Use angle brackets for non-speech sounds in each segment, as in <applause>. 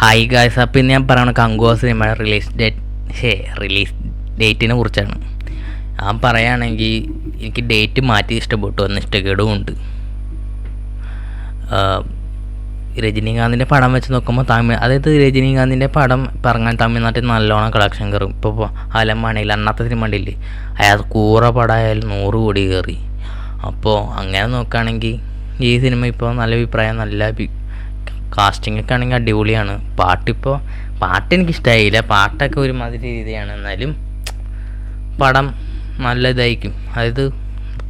Hi guys അപ്പം ഇന്ന് ഞാൻ പറയണ കങ്കുവ സിനിമയുടെ റിലീസ് ഡേറ്റ് ഷേ റിലീസ് ഡേറ്റിനെ കുറിച്ചാണ്. ഞാൻ പറയുകയാണെങ്കിൽ എനിക്ക് ഡേറ്റ് മാറ്റി ഇഷ്ടപ്പെട്ടു എന്ന ഇഷ്ടക്കേടും ഉണ്ട്. രജനീകാന്തിന്റെ പടം വെച്ച് നോക്കുമ്പോൾ തമിഴ് അതായത് രജനീകാന്തിന്റെ പടം പറഞ്ഞാൽ തമിഴ്നാട്ടിൽ നല്ലോണം കളക്ഷൻ കയറും ഇപ്പോൾ അലമാണയിൽ അന്നത്തെ സിനിമ ഉണ്ടല്ലേ അയാൾ കൂറ പടമായാലും നൂറ് കോടി കയറി അപ്പോൾ അങ്ങനെ നോക്കുകയാണെങ്കിൽ ഈ സിനിമ ഇപ്പോൾ നല്ല അഭിപ്രായം നല്ല കാസ്റ്റിംഗ് ഒക്കെ ആണെങ്കിൽ അടിപൊളിയാണ്. പാട്ടിപ്പോൾ പാട്ട് എനിക്ക് ഇഷ്ടമായില്ല പാട്ടൊക്കെ ഒരുമാതിരി രീതിയാണ്. എന്നാലും പടം നല്ല ഇതായിരിക്കും അതായത്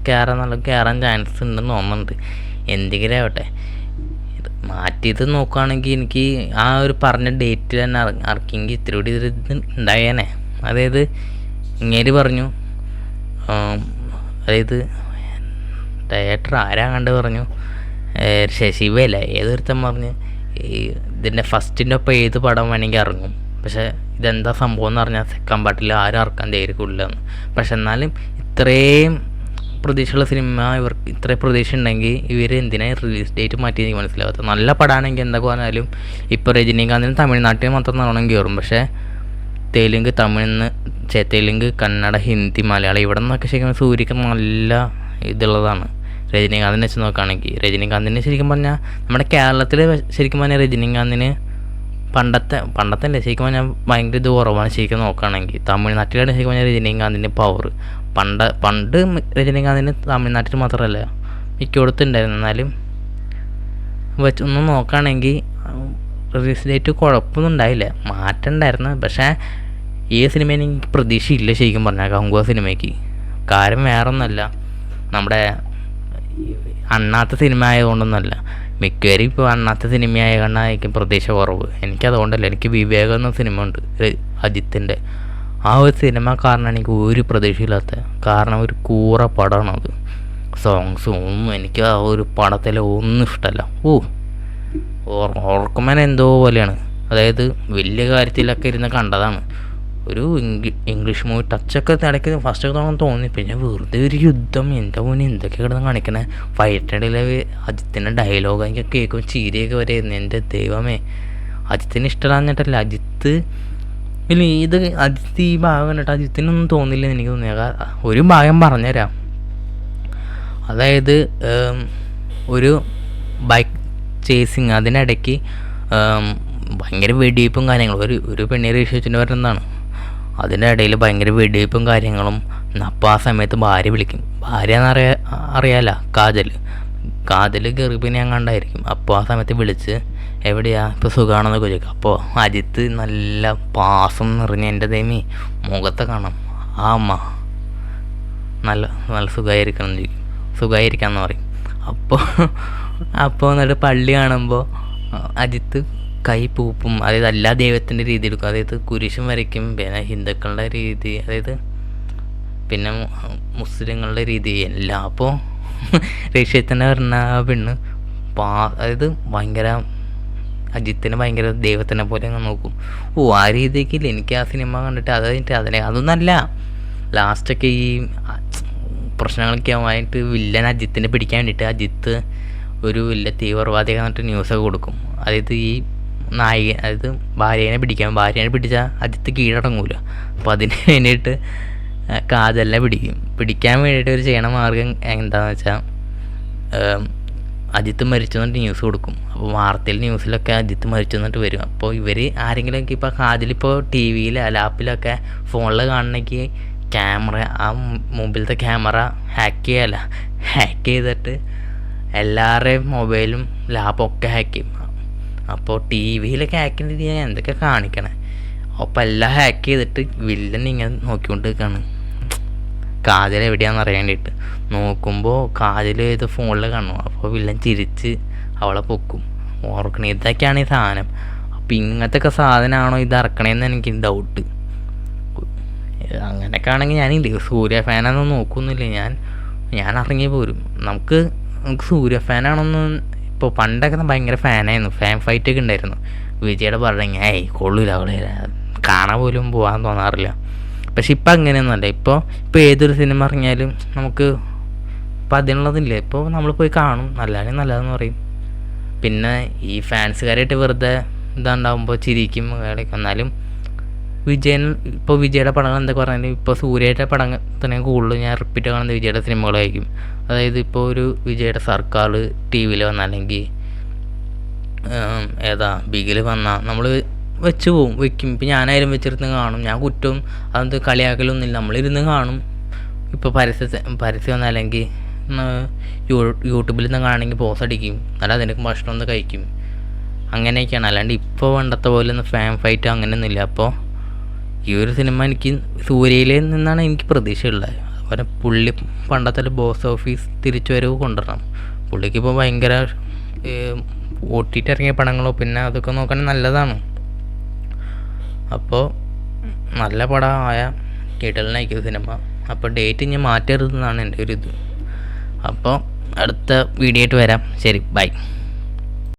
കയറാൻ നല്ല കയറാൻ ചാൻസ് ഉണ്ടെന്ന് തോന്നുന്നുണ്ട്. എന്തെങ്കിലും ആവട്ടെ. ഇത് മാറ്റിയത് നോക്കുകയാണെങ്കിൽ എനിക്ക് ആ ഒരു പറഞ്ഞ ഡേറ്റിൽ തന്നെ ഇറ- ഇറക്കിയെങ്കിൽ ഇത്തിരി കൂടി ഒരു ഇത് ഉണ്ടായേനെ. അതായത് ഇങ്ങേര് പറഞ്ഞു അതായത് ഡയറക്ടർ ആരാ കണ്ട് പറഞ്ഞു. ശശിവല്ല ഏതൊരുത്തൻ പറഞ്ഞ് ഈ ഇതിന്റെ ഫസ്റ്റിന്റെ ഒപ്പം ഏത് പടം വേണമെങ്കിൽ ഇറങ്ങും. പക്ഷേ ഇതെന്താ സംഭവം എന്ന് പറഞ്ഞാൽ സെക്കൻഡ് പാർട്ടിൽ ആരും ഇറക്കാൻ ധൈര്യമില്ലെന്ന് പക്ഷെ എന്നാലും ഇത്രയും പ്രതീക്ഷയുള്ള സിനിമ ഇവർക്ക് ഇത്രയും പ്രതീക്ഷ ഉണ്ടെങ്കിൽ ഇവർ എന്തിനാ റിലീസ് ഡേറ്റ് മാറ്റി എനിക്ക് മനസ്സിലാകാത്ത നല്ല പടമാണെങ്കിൽ എന്താ പറഞ്ഞാലും ഇപ്പോൾ രജനീകാന്തിന് തമിഴ്നാട്ടിൽ മാത്രം നല്ലോണം കയറും പക്ഷേ തെലുങ്ക് തമിഴ്ന്ന് ചെ തെലുങ്ക് കന്നഡ ഹിന്ദി മലയാളം ഇവിടെ നിന്നൊക്കെ ശരിക്കും സൂര്യക്ക് നല്ല ഇതുള്ളതാണ്. രജനീകാന്തിനെ വെച്ച് നോക്കുകയാണെങ്കിൽ രജനീകാന്തിന് ശരിക്കും പറഞ്ഞാൽ നമ്മുടെ കേരളത്തിൽ ശരിക്കും പറഞ്ഞാൽ രജനീകാന്തിന് പണ്ടത്തെ പണ്ടത്തെ അല്ലേ ശരിക്കും പറഞ്ഞാൽ ഭയങ്കര ഇത് കുറവാണ് ശരിക്കും നോക്കുകയാണെങ്കിൽ തമിഴ്നാട്ടിലാണ് ശരിക്കും പറഞ്ഞാൽ രജനീകാന്തിന്റെ പവർ പണ്ട് പണ്ട് രജനീകാന്തിന് തമിഴ്നാട്ടിൽ മാത്രമല്ല മിക്കയിടത്തും ഉണ്ടായിരുന്നു. എന്നാലും വെച്ച് ഒന്ന് നോക്കുകയാണെങ്കിൽ റിലീസ് ഡേറ്റ് കുഴപ്പമൊന്നും ഉണ്ടായില്ല. മാറ്റം ഉണ്ടായിരുന്നു. പക്ഷേ ഈ സിനിമയിൽ എനിക്ക് പ്രതീക്ഷയില്ല ശരിക്കും പറഞ്ഞാൽ കങ്കുവ സിനിമയ്ക്ക്. കാര്യം വേറെ ഒന്നല്ല നമ്മുടെ അണ്ണാത്ത സിനിമ ആയതുകൊണ്ടൊന്നുമല്ല മിക്കവരും ഇപ്പോൾ അണ്ണാത്ത സിനിമ കണ്ണായിരിക്കും പ്രതീക്ഷ കുറവ്. എനിക്കതുകൊണ്ടല്ല എനിക്ക് വിവേകം എന്ന സിനിമ ഉണ്ട് അജിത്തിന്റെ. ആ ഒരു സിനിമ കാരണം എനിക്ക് ഒരു പ്രതീക്ഷയില്ലാത്ത കാരണം ഒരു കൂറ പടമാണ് അത്. സോങ്സും ഒന്നും എനിക്ക് ആ ഒരു പടത്തിലെ ഒന്നും ഇഷ്ടമല്ല. ഓ ഓർ ഓർക്കുമ്പോൾ എന്തോ പോലെയാണ്. അതായത് വലിയ കാര്യത്തിലൊക്കെ ഇരുന്ന് കണ്ടതാണ്. ഒരു ഇംഗ്ലീ- ഇംഗ്ലീഷ് മൂവി ടച്ചൊക്കെ ഇടയ്ക്ക് ഫസ്റ്റ് തോന്നുന്നു തോന്നി. പിന്നെ വെറുതെ ഒരു യുദ്ധം. എന്റെ മുന്നിൽ എന്തൊക്കെ കിടന്ന് കാണിക്കണേ? ഫൈറ്റിടയിലെ അജിത്തിന്റെ ഡയലോഗ് എനിക്ക് കേൾക്കും. ചീരയൊക്കെ വരെയായിരുന്നു എന്റെ ദൈവമേ. അജിത്തിന് ഇഷ്ടമാഞ്ഞിട്ടല്ല അജിത്ത് ഇല്ല ഇത് അജിത്ത് ഈ ഭാഗം കണ്ടിട്ട് അജിത്തിനൊന്നും തോന്നില്ല എനിക്ക് തോന്നിയ ഒരു ഭാഗം പറഞ്ഞുതരാം. അതായത് ഒരു ബൈക്ക് ചേസിങ് അതിനിടയ്ക്ക് ഭയങ്കര വെടിവയ്പ്പും കാര്യങ്ങളും. ഒരു ഒരു പെണ്ണിനെ രക്ഷിച്ചിട്ട് വരുന്നതാണ് അതിന്റെ ഇടയിൽ ഭയങ്കര വെടിവയ്പ്പും കാര്യങ്ങളും. അപ്പോൾ ആ സമയത്ത് ഭാര്യ വിളിക്കും. ഭാര്യ എന്നറിയ അറിയാല കാജൽ കാജൽ ഗർഭിണി അങ്ങാണ്ടായിരിക്കും അപ്പോൾ ആ സമയത്ത് വിളിച്ച് എവിടെയാ? ഇപ്പോൾ സുഖമാണെന്നൊക്കെ ചോദിക്കും. അപ്പോൾ അജിത്ത് നല്ല പാസം നിറഞ്ഞ എന്റെ തേമി മുഖത്തെ കാണാം. ആ അമ്മ നല്ല നല്ല സുഖമായിരിക്കണം എന്ന് ചോദിക്കും. സുഖമായിരിക്കാമെന്ന് പറയും. അപ്പോൾ അപ്പോൾ എന്നിട്ട് പള്ളി കാണുമ്പോൾ അജിത്ത് കൈ പൂപ്പും അതായത് എല്ലാ ദൈവത്തിന്റെ രീതി എടുക്കും. അതായത് കുരിശും വരയ്ക്കും പിന്നെ ഹിന്ദുക്കളുടെ രീതി അതായത് പിന്നെ മുസ്ലിങ്ങളുടെ രീതി എല്ലാം. അപ്പോൾ <laughs> രക്ഷ്യത്തിനെ പറഞ്ഞ ആ പെണ്ണ് പാ അതായത് ഭയങ്കര അജിത്തിനെ ഭയങ്കര ദൈവത്തിനെ പോലെ അങ്ങ് നോക്കും. ഓ ആ രീതിക്കില്ല എനിക്ക് ആ സിനിമ കണ്ടിട്ട് അത് കഴിഞ്ഞിട്ട് അതിനെ അതൊന്നല്ല. ലാസ്റ്റൊക്കെ ഈ പ്രശ്നങ്ങളൊക്കെ ആയിട്ട് വില്ലൻ അജിത്തിനെ പിടിക്കാൻ വേണ്ടിയിട്ട് അജിത്ത് ഒരു വലിയ തീവ്രവാദിയൊക്കെ എന്നിട്ട് ന്യൂസൊക്കെ കൊടുക്കും. അതായത് ഈ നായിക അതായത് ഭാര്യേനെ പിടിക്കാം. ഭാര്യേനെ പിടിച്ചാൽ ആദ്യത്തെ കീഴടങ്ങൂല. അപ്പോൾ അതിന് <laughs> വേണ്ടിയിട്ട് കാതെല്ലാം പിടിക്കും. പിടിക്കാൻ വേണ്ടിയിട്ട് ഒരു ചെയ്യണ മാർഗം എന്താണെന്ന് വെച്ചാൽ അജിത്ത് മരിച്ചു എന്നിട്ട് ന്യൂസ് കൊടുക്കും. അപ്പോൾ വാർത്തയിൽ ന്യൂസിലൊക്കെ അജിത്ത് മരിച്ചു എന്നിട്ട് വരും. അപ്പോൾ ഇവർ ആരെങ്കിലുമൊക്കെ ഇപ്പോൾ കാതിലിപ്പോൾ ടി വിയിൽ ലാപ്പിലൊക്കെ ഫോണിൽ കാണണമെങ്കിൽ ക്യാമറ ആ മുമ്പിലത്തെ ക്യാമറ ഹാക്ക് ചെയ്യല ഹാക്ക് ചെയ്തിട്ട് എല്ലാവരുടെയും മൊബൈലും ലാപ്പൊക്കെ ഹാക്ക് ചെയ്യും. അപ്പോൾ ടി വിയിലൊക്കെ ഹാക്ക് ഞാൻ എന്തൊക്കെ കാണിക്കണേ? അപ്പോൾ എല്ലാം ഹാക്ക് ചെയ്തിട്ട് വില്ലൻ ഇങ്ങനെ നോക്കിക്കൊണ്ട് നിൽക്കുകയാണ് കാതിൽ എവിടെയാണെന്ന് അറിയാൻ വേണ്ടിയിട്ട്. നോക്കുമ്പോൾ കാതിൽ ഏത് ഫോണിൽ കാണും അപ്പോൾ വില്ലൻ ചിരിച്ച് അവളെ പൊക്കും. ഓർക്കണേ ഇതൊക്കെയാണ് ഈ സാധനം. അപ്പം ഇങ്ങനത്തെ ഒക്കെ സാധനമാണോ ഇത് എനിക്ക് ഡൗട്ട് അങ്ങനെയൊക്കെ ആണെങ്കിൽ ഞാനില്ല സൂര്യ ഫാനാണെന്ന് നോക്കുന്നില്ല ഞാൻ? ഞാൻ ഇറങ്ങി പോരും നമുക്ക് നമുക്ക് സൂര്യ ഫാനാണെന്ന് ഇപ്പോൾ പണ്ടൊക്കെ ഭയങ്കര ഫാനായിരുന്നു. ഫാൻ ഫൈറ്റ് ഒക്കെ ഉണ്ടായിരുന്നു. വിജയുടെ പറഞ്ഞു ഏയ് കൊള്ളൂല അവളെ. കാണാൻ പോലും പോകാൻ തോന്നാറില്ല. പക്ഷെ ഇപ്പം അങ്ങനെയൊന്നുമല്ല ഇപ്പോൾ ഇപ്പോൾ ഏതൊരു സിനിമ ഇറങ്ങിയാലും നമുക്ക് ഇപ്പം അതിനുള്ളതില്ല? ഇപ്പോൾ നമ്മൾ പോയി കാണും. നല്ലതാണെങ്കിൽ നല്ലതെന്ന് പറയും. പിന്നെ ഈ ഫാൻസുകാരായിട്ട് വെറുതെ ഇതാണ്ടാവുമ്പോൾ ചിരിക്കും എന്നാലും വിജയൻ ഇപ്പോൾ വിജയുടെ പടങ്ങൾ എന്തൊക്കെ പറഞ്ഞാലും ഇപ്പോൾ സൂര്യയുടെ പടങ്ങൾ തന്നെ കൂടുതൽ ഞാൻ റിപ്പീറ്റ് കാണുന്ന വിജയുടെ സിനിമകളായിരിക്കും. അതായത് ഇപ്പോൾ ഒരു വിജയുടെ സർക്കാർ ടി വിയിൽ വന്ന അല്ലെങ്കിൽ ഏതാ ബിഗിൽ വന്ന നമ്മൾ വെച്ച് പോവും വെക്കും. ഇപ്പം ഞാനായാലും വെച്ചിരുന്ന് കാണും. ഞാൻ കുറ്റവും അതെന്ത് കളിയാക്കലൊന്നുമില്ല. നമ്മളിരുന്ന് കാണും. ഇപ്പോൾ പരസ്യ പരസ്യം വന്ന അല്ലെങ്കിൽ യൂട്യൂബിൽ നിന്ന് കാണണമെങ്കിൽ പോസ് അടിക്കും. എന്നാലും അതിനൊക്കെ ഭക്ഷണം ഒന്ന് കഴിക്കും. അങ്ങനെയൊക്കെയാണ്. അല്ലാണ്ട് ഇപ്പോൾ പണ്ടത്തെ പോലെ ഒന്നും ഫാൻ ഫൈറ്റ് അങ്ങനെയൊന്നുമില്ല. അപ്പോൾ ഈ ഒരു സിനിമ എനിക്ക് സൂര്യയിൽ നിന്നാണ് എനിക്ക് പ്രതീക്ഷയുള്ളത്. അതുപോലെ പുള്ളി പണ്ടത്തെ ബോക്സ് ഓഫീസ് തിരിച്ചു വരവ് കൊണ്ടുവരണം. പുള്ളിക്ക് ഇപ്പോൾ ഭയങ്കര ഓട്ടിട്ട് പടങ്ങളോ പിന്നെ അതൊക്കെ നോക്കാൻ നല്ലതാണ്. അപ്പോൾ നല്ല പടമായ കിടലിനായിരിക്കും സിനിമ അപ്പോൾ ഡേറ്റ് ഞാൻ മാറ്റരുതെന്നാണ് എന്റെ ഒരു ഇത്. അപ്പോൾ അടുത്ത വീഡിയോ ആയിട്ട് വരാം. ശരി ബൈ